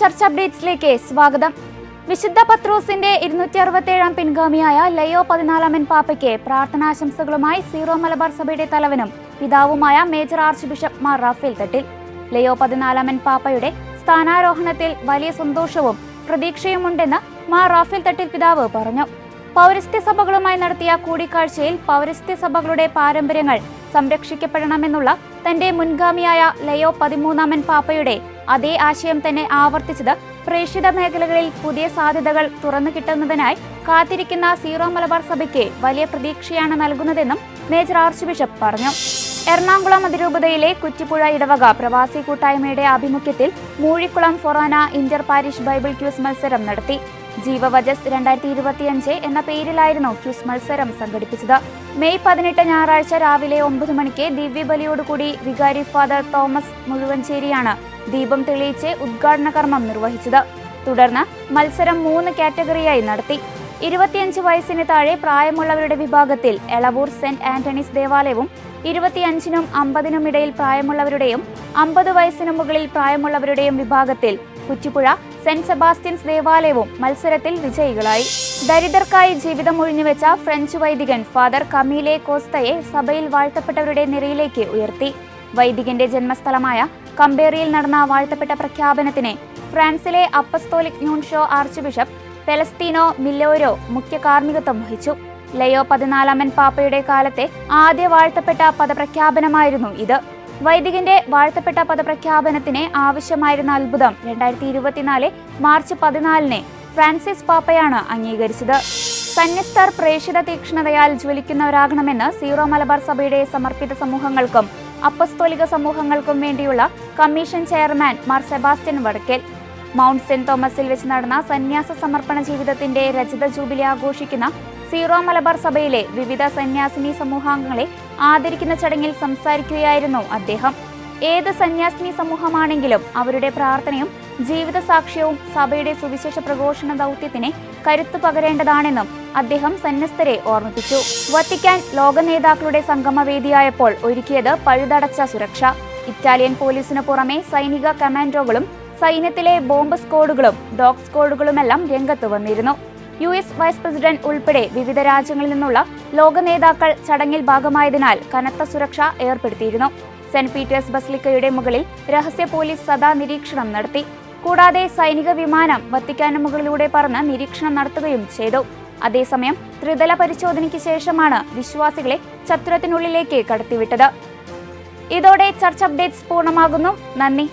ചർച്ച അപ്ഡേറ്റ്സിലേക്ക് സ്വാഗതം. വിശുദ്ധ പത്രോസിന്റെ ഇരുന്നൂറ്റി അറുപത്തേഴാം പിൻഗാമിയായ ലയോ പതിനാലാമൻ പാപ്പയ്ക്ക് പ്രാർത്ഥനാശംസകളുമായി സീറോ മലബാർ സഭയുടെ തലവനും പിതാവുമായ major archbishop Mar Raphael Thattil. Leo പതിനാലാമൻ പാപ്പയുടെ സ്ഥാനാരോഹണത്തിൽ വലിയ സന്തോഷവും പ്രതീക്ഷയുമുണ്ടെന്ന് മാർ റാഫേൽ തട്ടിൽ പിതാവ് പറഞ്ഞു. പൗരസ്ത്യ സഭകളുമായി നടത്തിയ കൂടിക്കാഴ്ചയിൽ പൗരസ്ത്യ സഭകളുടെ പാരമ്പര്യങ്ങൾ സംരക്ഷിക്കപ്പെടണമെന്നുള്ള തന്റെ മുൻഗാമിയായ ലയോ പതിമൂന്നാമൻ പാപ്പയുടെ അതേ ആശയം തന്നെ ആവർത്തിച്ചത് പ്രേക്ഷിത മേഖലകളിൽ പുതിയ സാധ്യതകൾ തുറന്നു കിട്ടുന്നതിനായി കാത്തിരിക്കുന്ന സീറോ മലബാർ സഭയ്ക്ക് വലിയ പ്രതീക്ഷയാണ് നൽകുന്നതെന്നും മേജർ ആർച്ച് ബിഷപ്പ് പറഞ്ഞു. എറണാകുളം അതിരൂപതയിലെ കുറ്റിപ്പുഴ ഇടവക പ്രവാസി കൂട്ടായ്മയുടെ ആഭിമുഖ്യത്തിൽ Moozhikkulam forane inter parish Bible quiz മത്സരം നടത്തി. ജീവവജസ് രണ്ടായിരത്തി ഇരുപത്തിയഞ്ച് എന്ന പേരിലായിരുന്നു ക്യൂസ് മത്സരം സംഘടിപ്പിച്ചത്. മെയ് പതിനെട്ട് ഞായറാഴ്ച രാവിലെ ഒമ്പത് മണിക്ക് ദിവ്യബലിയോടുകൂടി വികാരി ഫാദർ തോമസ് മുഴുവഞ്ചേരിയാണ് ദീപം തെളിയിച്ച് ഉദ്ഘാടന കർമ്മം നിർവഹിച്ചത്. തുടർന്ന് മത്സരം മൂന്ന് കാറ്റഗറിയായി നടത്തി. ഇരുപത്തിയഞ്ച് വയസ്സിന് താഴെ പ്രായമുള്ളവരുടെ വിഭാഗത്തിൽ എളവൂർ സെന്റ് ആന്റണീസ് ദേവാലയവും ഇരുപത്തിയഞ്ചിനും അമ്പതിനും ഇടയിൽ പ്രായമുള്ളവരുടെയും അമ്പത് വയസ്സിനു മുകളിൽ പ്രായമുള്ളവരുടെയും വിഭാഗത്തിൽ കുറ്റിപ്പുഴ സെന്റ് സെബാസ്റ്റ്യൻസ് ദേവാലയവും മത്സരത്തിൽ വിജയികളായി. ദരിദ്രർക്കായി ജീവിതം ഒഴിഞ്ഞുവെച്ച ഫ്രഞ്ച് വൈദികൻ ഫാദർ കമീലെ കോസ്തയെ സഭയിൽ വാഴ്ത്തപ്പെട്ടവരുടെ നിരയിലേക്ക് ഉയർത്തി. വൈദികന്റെ ജന്മസ്ഥലമായ കമ്പേറിയിൽ നടന്ന വാഴ്ത്തപ്പെട്ട പ്രഖ്യാപനത്തിന് ഫ്രാൻസിലെ apostolic nuncio archbishop Celestino Migliore മുഖ്യ കാർമ്മികത്വം വഹിച്ചു. ലയോ പതിനാലാമൻ പാപ്പയുടെ കാലത്തെ ആദ്യ വാഴ്ത്തപ്പെട്ട പദപ്രഖ്യാപനമായിരുന്നു ഇത്. വൈദികന്റെ വാഴ്ത്തപ്പെട്ട പദപ്രഖ്യാപനത്തിന് ആവശ്യമായിരുന്ന അത്ഭുതം രണ്ടായിരത്തി ഇരുപത്തിനാല് മാർച്ച് പതിനാലിന് ഫ്രാൻസിസ് പാപ്പയാണ് അംഗീകരിച്ചത്. സന്യസ്തർ പ്രേക്ഷിത തീക്ഷ്ണതയാൽ ജ്വലിക്കുന്നവരാകണമെന്ന് സീറോ മലബാർ സഭയുടെ സമർപ്പിത സമൂഹങ്ങൾക്കും അപ്പസ്തോലിക സമൂഹങ്ങൾക്കും വേണ്ടിയുള്ള commission chairman Mar Sebastian Vadakkel. Mount Saint തോമസിൽ വെച്ച് നടന്ന സന്യാസ സമർപ്പണ ജീവിതത്തിന്റെ രചിത ജൂബിലി ആഘോഷിക്കുന്ന സീറോ മലബാർ സഭയിലെ വിവിധ സന്യാസിനി സമൂഹാംഗങ്ങളെ ആദരിക്കുന്ന ചടങ്ങിൽ സംസാരിക്കുകയായിരുന്നു അദ്ദേഹം. ഏത് സന്യാസിനി സമൂഹമാണെങ്കിലും അവരുടെ പ്രാർത്ഥനയും ജീവിത സാക്ഷ്യവും സഭയുടെ സുവിശേഷ പ്രഘോഷണ ദൗത്യത്തിന് കരുത്തു പകരേണ്ടതാണെന്നും അദ്ദേഹം സന്യസ്തരെ ഓർമ്മിപ്പിച്ചു. വത്തിക്കാൻ ലോക നേതാക്കളുടെ സംഗമവേദിയായപ്പോൾ ഒരുക്കിയത് പഴുതടച്ച സുരക്ഷ. ഇറ്റാലിയൻ പോലീസിനു പുറമെ സൈനിക കമാൻഡോകളും സൈന്യത്തിലെ ബോംബ് സ്ക്വാഡുകളും ഡോഗ് സ്ക്വാഡുകളുമെല്ലാം രംഗത്ത് വന്നിരുന്നു. യു എസ് വൈസ് പ്രസിഡന്റ് ഉൾപ്പെടെ വിവിധ രാജ്യങ്ങളിൽ നിന്നുള്ള ലോക നേതാക്കൾ ചടങ്ങിൽ ഭാഗമായതിനാൽ കനത്ത സുരക്ഷ ഏർപ്പെടുത്തിയിരുന്നു. സെന്റ് പീറ്റേഴ്സ് ബസ്ലിക്കയുടെ മുകളിൽ രഹസ്യ പോലീസ് സദാ നിരീക്ഷണം നടത്തി. കൂടാതെ സൈനിക വിമാനം വത്തിക്കാന് മുകളിലൂടെ പറന്ന് നിരീക്ഷണം നടത്തുകയും ചെയ്തു. അതേസമയം ത്രിതല പരിശോധനയ്ക്ക് ശേഷമാണ് വിശ്വാസികളെ ചത്തുരത്തിനുള്ളിലേക്ക് കടത്തിവിട്ടത്. ഇതോടെ ചർച്ച് അപ്ഡേറ്റ്സ് പൂർണമാകുന്നു. നന്ദി.